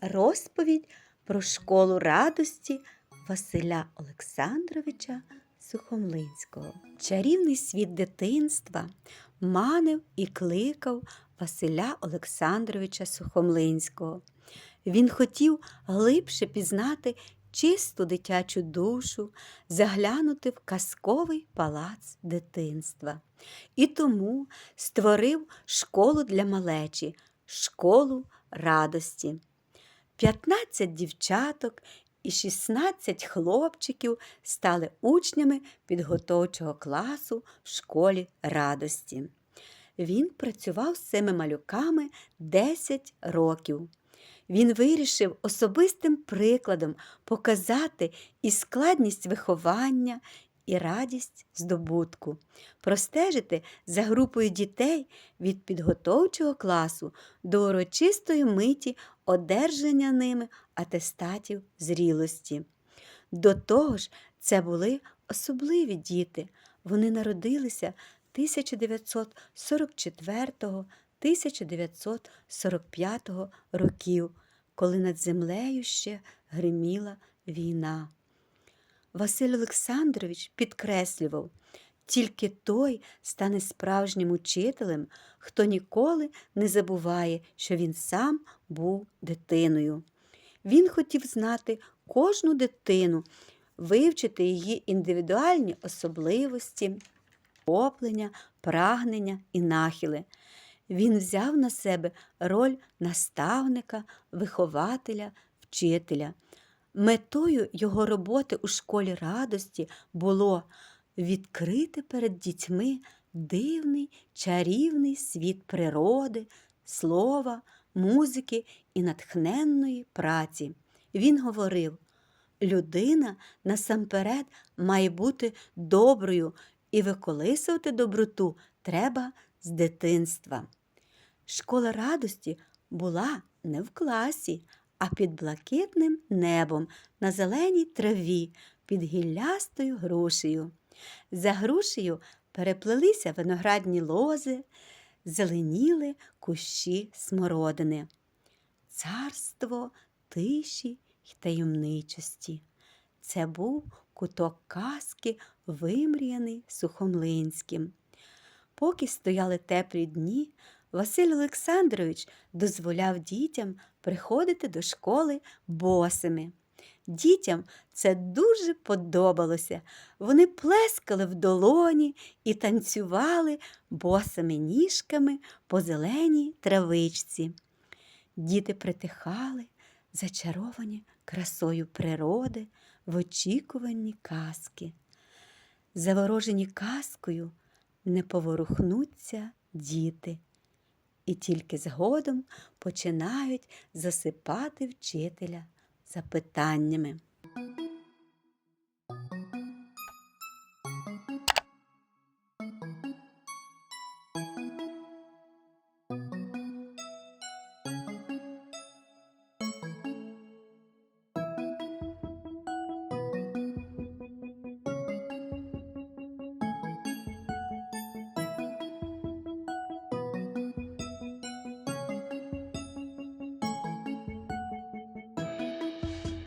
розповідь про школу радості Василя Олександровича Сухомлинського. Чарівний світ дитинства манив і кликав Василя Олександровича Сухомлинського. Він хотів глибше пізнати чисту дитячу душу, заглянути в казковий палац дитинства. І тому створив школу для малечі, школу радості. 15 дівчаток і 16 хлопчиків стали учнями підготовчого класу в школі радості. Він працював з цими малюками 10 років. Він вирішив особистим прикладом показати і складність виховання, і радість здобутку, простежити за групою дітей від підготовчого класу до урочистої миті одержання ними атестатів зрілості. До того ж, це були особливі діти. Вони народилися 1944-1945 років, коли над землею ще гриміла війна. Василь Олександрович підкреслював, тільки той стане справжнім учителем, хто ніколи не забуває, що він сам був дитиною. Він хотів знати кожну дитину, вивчити її індивідуальні особливості, охоплення, прагнення і нахили. Він взяв на себе роль наставника, вихователя, вчителя. Метою його роботи у школі радості було відкрити перед дітьми дивний чарівний світ природи, слова, музики і натхненної праці. Він говорив: людина насамперед має бути доброю і виколисувати доброту треба з дитинства. Школа радості була не в класі, а під блакитним небом на зеленій траві під гіллястою грушею. За грушею переплелися виноградні лози, зеленіли кущі смородини. Царство тиші й таємничості. Це був куток казки, вимріяний сухомлинським. Поки стояли теплі дні, Василь Олександрович дозволяв дітям приходити до школи босими. Дітям це дуже подобалося. Вони плескали в долоні і танцювали босими ніжками по зеленій травичці. Діти притихали, зачаровані красою природи в очікуванні казки. Заворожені казкою не поворухнуться діти, і тільки згодом починають засипати вчителя запитаннями.